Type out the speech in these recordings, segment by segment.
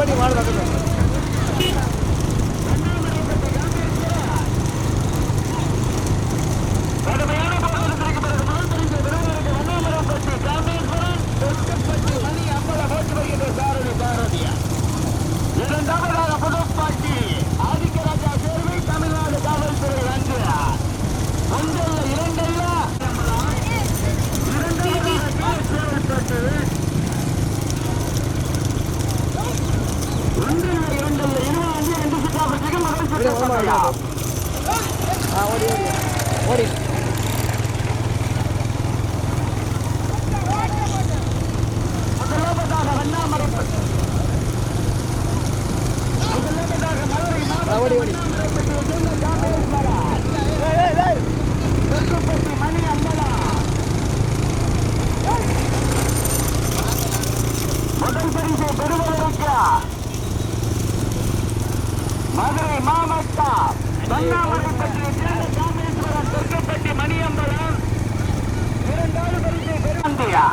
வாடி மாடு ஓடி ஓடி. ஓடி ஓடி. முதல் பரிசை பெறுவதற்கா மதுரை மாமத்தா பன்னாமரை பற்றிய சேர்ந்த காமேஸ்வரன் சொர்க்கப்பட்டி மணியம்பலம் இரண்டாவது பரிசை பெருமந்தியா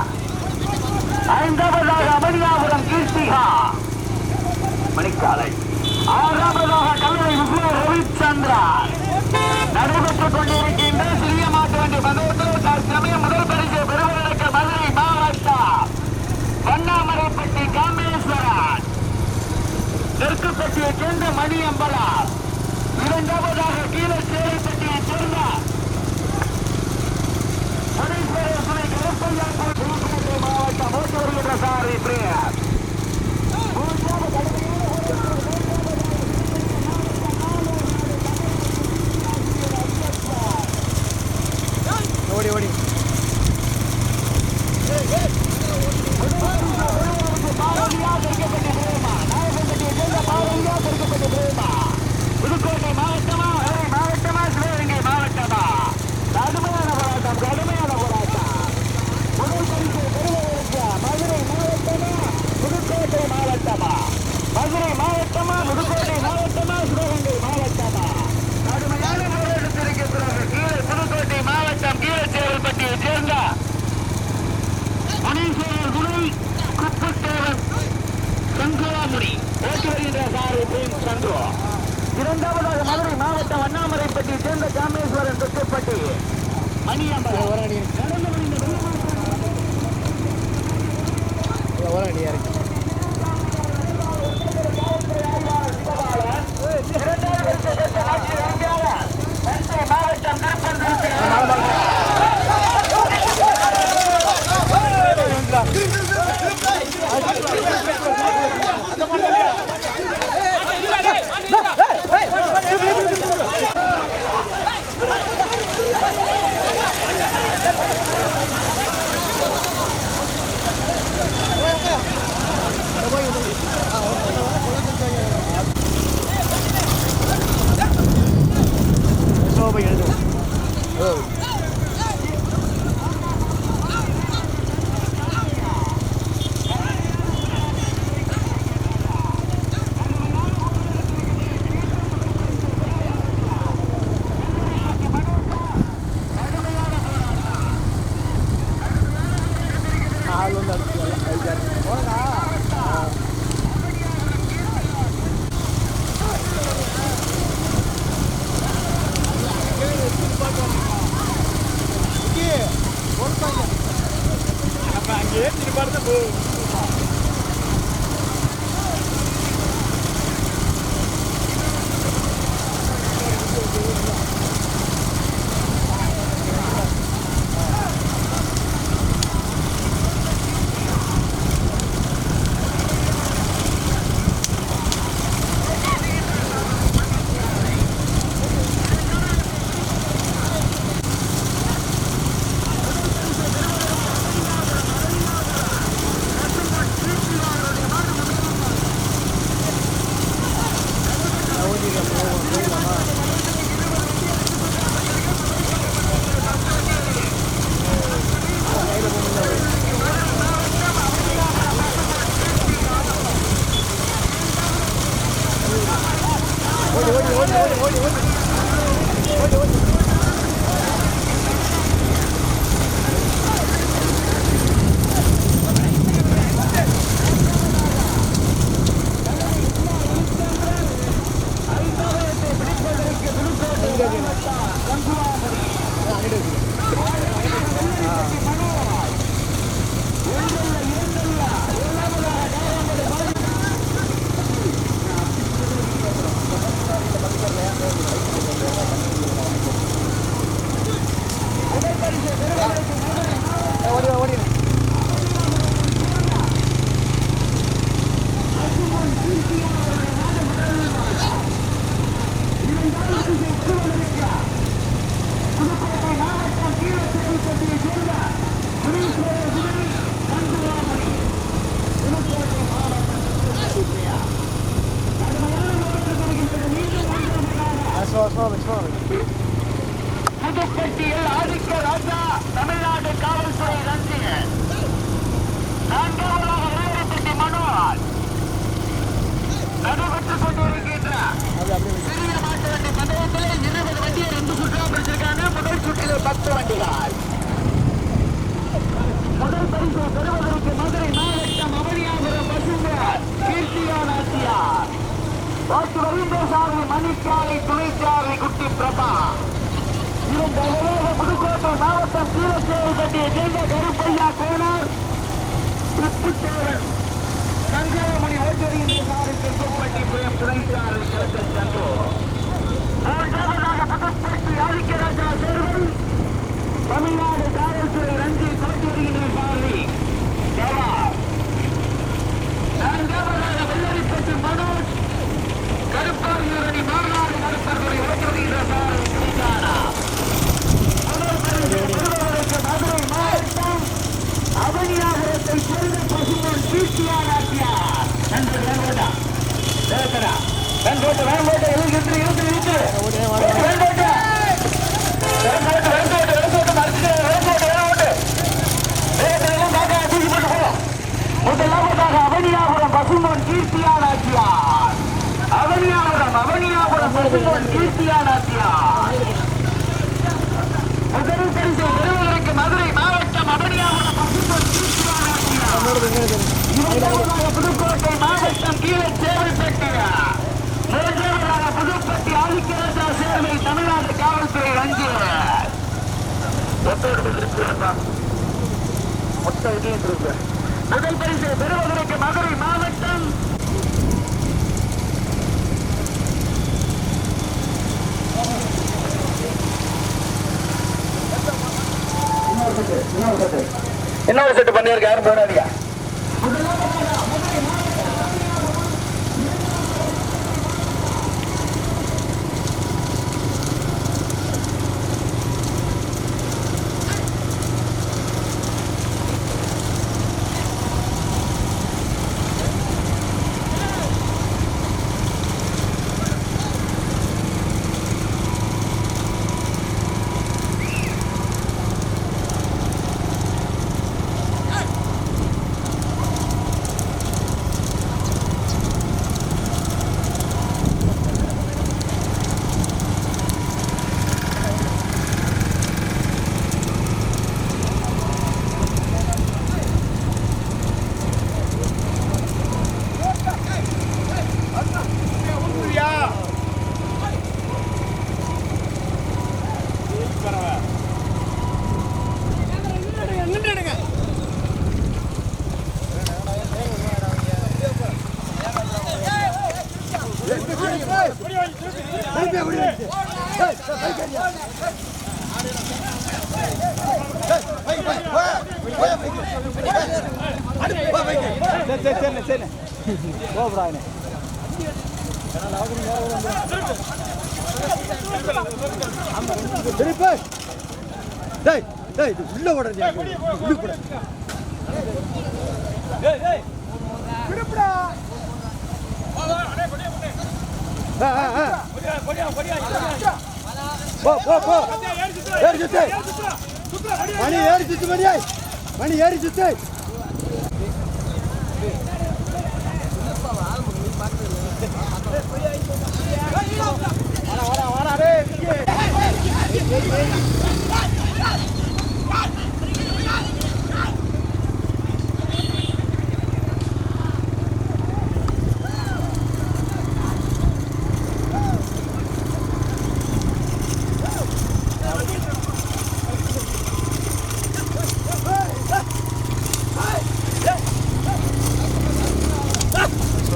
ஐந்தாவதாக அமனியாபுரம் கீர்த்திகா. மணிக்காலை. ஆறாம் துண்டு மணி அம்பலா. இரண்டாவதாக கீழே சேவை போட்டு வருகின்ற சாரு பிரின்ஸ் சந்து இரண்டாவதாக மதுரை மாவட்டம் அண்ணாமலைப்பட்டி சேர்ந்த காமேஸ்வரன் தொட்டுப்பட்டி மணியம்பலம் நடந்து வருகின்ற ஒரு இருக்கு. よかった。சாமி ரவீந்திரசாமி மணிக்காலை குட்டி பிரபா. இரண்டாவதாக புதுக்கோட்டை மாவட்டம் கீழச்சேரி கட்டிய ஜெயந்த கருப்பையா கோனார். திருப்புச்சேரன் சங்கரமணி ஓட்டரியின் சாருக்கு சுப்பட்டி புயம் துணைச்சாலை கிழக்கு சென்று மூன்றாவதாக புதுப்பட்டி ஆதிக்கராஜா சேர்வன் தமிழ்நாடு காவல்துறை ரஞ்சி கோட்டரியின் தேவா நான்காவதாக மனோஜ். கருப்பாயூரணி மாநாடு கருப்பர்களை ஓட்டுகின்ற சாலை துணைச்சாரா மதுரை மாவட்டம் அவனியாபுரத்தை சேர்ந்த பசுமன் கீர்த்தியானாச்சியார் நன்று வேங்கோட்டா வேங்கடா வேங்கோட்ட வேங்கோட்ட எழுகின்ற இருந்து இருந்து ஓடி, ஓடி, ஓடி. வேங்கோட்ட வேங்கோட்ட வேங்கோட்ட வேங்கோட்ட மறைச்சு வேங்கோட்ட வேங்கோட்ட வேகத்திலும் காக்கா தூக்கி போட்டு போ முதலாவதாக அவனியாபுரம் பசுமன் கீர்த்தியானாச்சியார் அவனியாபுரம் அவனியாபுரம் பசுமன் கீர்த்தியானாச்சியார் முதல் பரிசு பெறுவதற்கு மதுரை மாவட்டம் அவனியாபுரம் பசுமன் கீர்த்தியானாச்சியார் முன்னாடி போய், முன்னாடி போய். இரண்டாவதாக புதுக்கோட்டை மாவட்டம் கீழே சேவைப்பட்டு மூன்றாவதாக புதுப்பட்டி ஆதிக்கராஜா சேர்வை தமிழ்நாடு காவல்துறை ரஞ்சி முதல் பரிசு பெறுவதற்கு மதுரை மாவட்டம் இன்னொரு செட்டு பண்ணியிருக்க? யாரும் போடாதீங்க திருப்பி. டேய், டேய், இது உள்ள ஓடுறது உள்ள போட ஆ, ஆ, ஆ. போ போ போ. ஏறி சுத்து. மணி ஏறி சுத்து மணி மணி ஏறி சுத்து. வாடா, வாடா, வாடா, டேய்,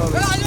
হবে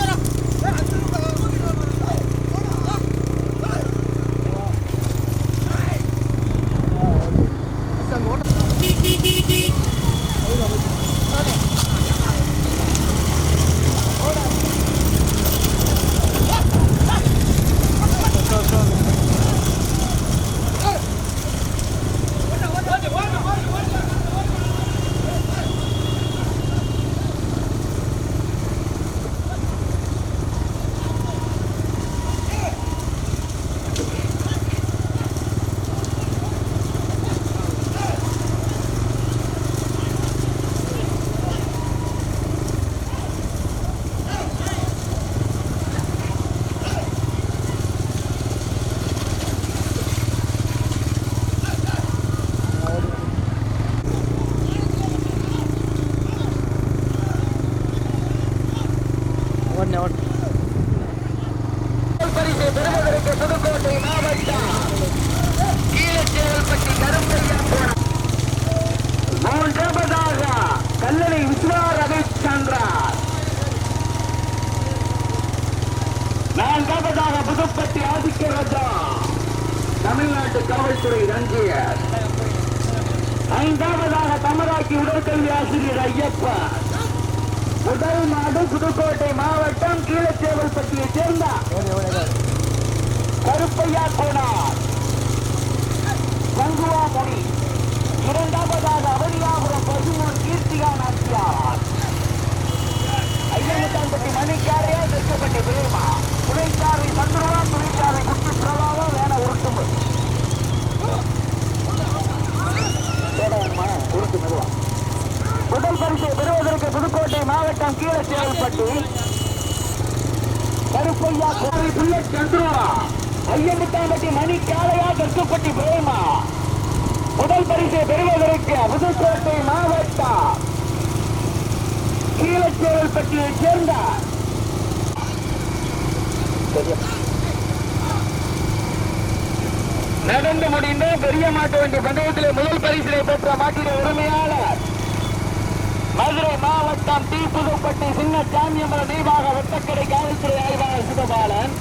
துறை ரஞ்சியர் ஐந்தாவதாக தமராக்கி உடற்கல்வி ஆசிரியர் ஐயப்பா. முதல் நாடு புதுக்கோட்டை மாவட்டம் கீழச்சேவல்பட்டியைச் சேர்ந்த கருப்பையா கோனார். கங்குவா மொழி இரண்டாவதாக அவனியாபுரம் பசுமன் கீர்த்திகா நாச்சியார் ஐயமுத்தான்பட்டி மணிக்காரையா தெற்கப்பட்டி பிரேமா துணைச்சாரை சந்துருவா துணைச்சாரை குட்டி பிரபாவா வேண உருட்டும்பு உருட்டு மெதுவா முதல் பரிசை பெறுவதற்கு புதுக்கோட்டை மாவட்டம் கீழச்சேவல்பட்டி கருப்பையா கோவை புல்லட் சந்துருவா ஐயமுத்தாம்பட்டி மணி காளையா தெற்குப்பட்டி பிரேமா முதல் பரிசை பெறுவதற்கு புதுக்கோட்டை மாவட்டம் கீழச்சேவல்பட்டியைச் சேர்ந்த நடந்து முடிந்த பெரிய மாட்டு வண்டி பந்தயத்திலே முதல் பரிசிலை பெற்ற மாட்டின உரிமையாளர் மதுரை மாவட்டம் டி புதுப்பட்டி சின்ன சாமியம்பல தீபாக வெட்டக்கடை காவல்துறை ஆய்வாளர் சிவபாலன்.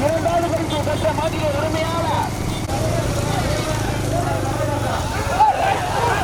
இரண்டாவது பரிசு பெற்ற மாட்டின உரிமையாளர்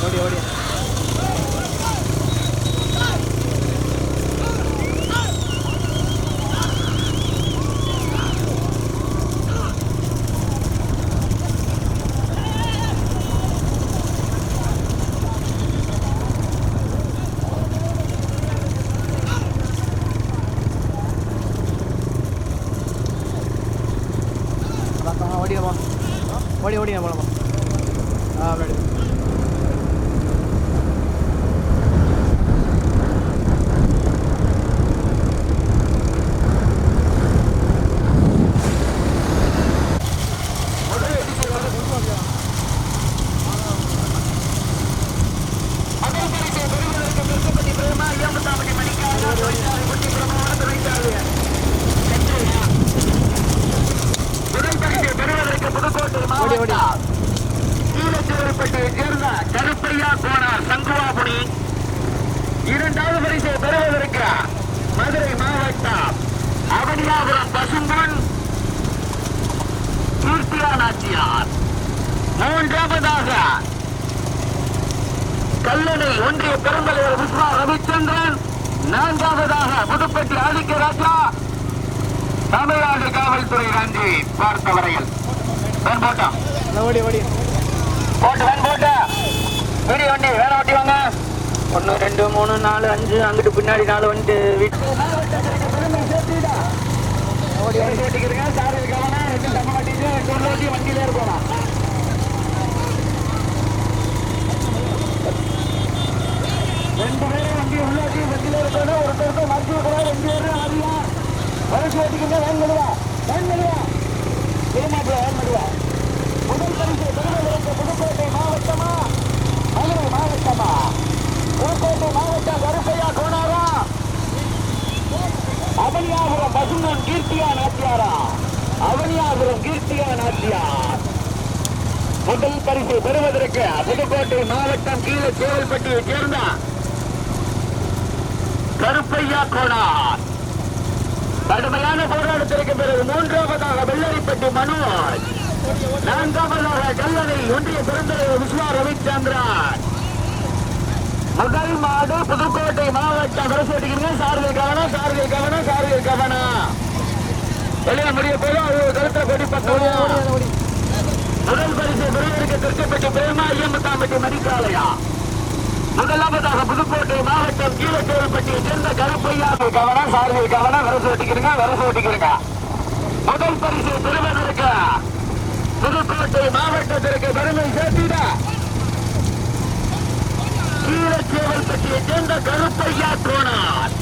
ஓடி ஓடி ஓடிடுமா ஓடி ஓடி போலாமா ஆ அப்படி முதல் பரிசை பெறுவதற்கு திருப்பதி பிரேமா ஐயம்பத்தாம்பட்டி மணிக்காக தொழிற்சாலை குட்டி பிரமாண தொழிற்சாலை சென்றியா? முதல் பரிசை பெறுவதற்கு புதுக்கோட்டை ஓடி, ஓடி. மாவட்டம் கீழச்சேரிப்பட்டியைச் சேர்ந்த கருப்பையா கோனார் சங்குவாபுரி இரண்டாவது பரிசை பெறுவதற்கு மதுரை மாவட்டம் அவனியாபுரம் பசும்பொன் கீர்த்தியா நாச்சியார் மூன்றாவதாக கல்லணை ஒன்றிய பெருந்தலைவர் விஸ்வா ரவிச்சந்திரன். நான்காவதாக புதுப்பட்டி ஆதிக்க ராஜா. தமிழ்நாடு காவல்துறை நன்றி பார்த்த வரையில் போட்டா. வேன் வண்டி வேற ஓட்டி வாங்க. ஒன்று ரெண்டு மூணு நாலு அஞ்சு அங்கிட்டு பின்னாடி நாலு வந்துட்டு வீட்டு. ஓடி ஓடி ஓட்டிக்கிறீங்க சார் இருக்காங்க ரெண்டு தம்ம மாட்டிட்டு ரெண்டு உள்ள ஓட்டி வண்டியிலே இருக்கணும் ரெண்டு பேரும் வண்டி உள்ளாட்டி ஓட்டி வண்டியில இருக்கணும் ஒருத்தருக்கு மருத்துவ ரெண்டு பேரும் ஆதியா வயசு ஓட்டிக்கிங்க வேன் மெதுவா வேன் மெதுவா. திருமாப்பிள்ள வேன் மெதுவா. முதல் பரிசு பெருமளவுக்கு புதுக்கோட்டை மாவட்டமா? மதுரை மாவட்டமா? புதுக்கோட்டை மாவட்டம் கருப்பையா கோனாரா அவனியாபுரம் பசுமன் கீர்த்தியா நாச்சியாரா? அவனியாபுரம் கீர்த்தியா நாச்சியார். முதல் பரிசு பெறுவதற்கு புதுக்கோட்டை மாவட்டம் கீழே சேவல்பட்டியை சேர்ந்த கருப்பையா கோனார் கடுமையான போராட்டத்திற்கு பிறகு மூன்றாவதாக வெள்ளரிப்பட்டி மனோஜ் நான்காவதாக கல்லணை ஒன்றிய பெருந்தலைவர் விஸ்வா ரவிச்சந்திரன் முதல் மாடு புதுக்கோட்டை மாவட்டம் வரசோட்டிக்கிறீங்க சாரதில் கவனம் சாரதில் கவனம் சாரதில் கவனம். வெளியே முடிய போதும் அது கருத்துல கொடி பத்தோம் முதல் பரிசு பெறுவதற்கு திருக்கப்பட்டி பிரேமா ஐயம்பத்தாம்பட்டி மணிக்காலையா. முதலாவதாக புதுக்கோட்டை மாவட்டம் கீழச்சேரிப்பட்டியை சேர்ந்த கருப்பையா. கவனம் சாரதி கவனம் வரசு ஓட்டிக்கிறீங்க வரசு ஓட்டிக்கிறீங்க முதல் பரிசு பெறுவதற்கு புதுக்கோட்டை மாவட்டத்திற்கு பெருமை சேர்த்திட கீழச்சேவல்பட்டியை சேர்ந்த கருப்பையா தோணார்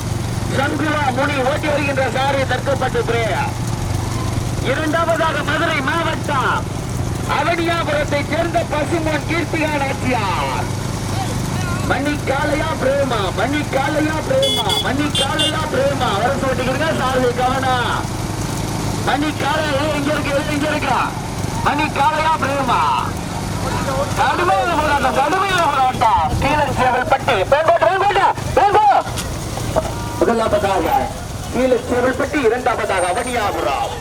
சங்குவா முனி ஓட்டி வருகின்ற சாரி தற்கப்பட்டு பிரேயா இரண்டாவதாக மதுரை மாவட்டம் அவனியாபுரத்தை சேர்ந்த பசுமன் கீர்த்திகா நாச்சியார் மணி பிரேமா மணி பிரேமா மணி பிரேமா. வர சொல்லிட்டு சாரதி கவனா. மணி எங்க இருக்கு எங்க இங்க இருக்கா? மணி பிரேமா. கடுமையான போராட்டம் கடுமையான போராட்டம். கீழன் சேவல்பட்டி பேங்கோட்டு பேங்கோட்டு இரண்டாவதாக அவனியாபுரம்.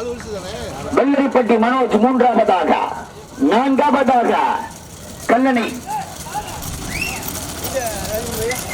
ஒழிச்சு மனோஜ் மூன்றாவதாக நான்காவதாக கல்லணை